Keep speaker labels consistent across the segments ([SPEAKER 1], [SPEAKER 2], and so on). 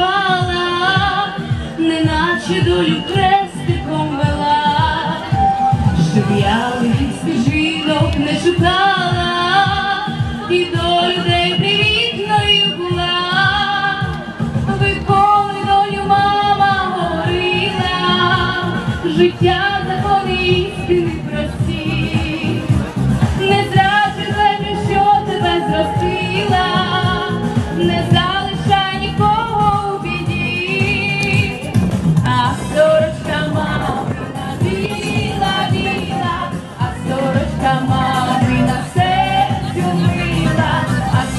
[SPEAKER 1] вишивала, неначе долю крестиком вела, щоб я лихих стежинок не шукала, і до людей привітною була. Ви долю мама говорила, життя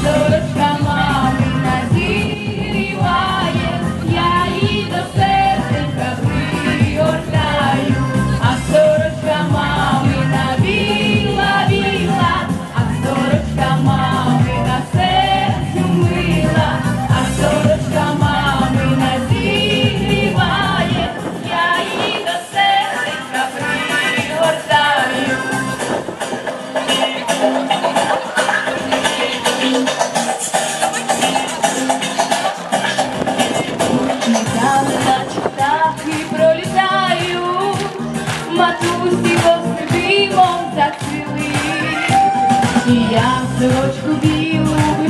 [SPEAKER 1] Дорожка мамина зігріває, я її до серденька пригортаю, а сорочка мамина біла, біла, а сорочка мамина серцю мила, а сорочка мамина зігріває, я її до серденька пригортаю. матусі посидимом зацвіли, і я в сорочку білу.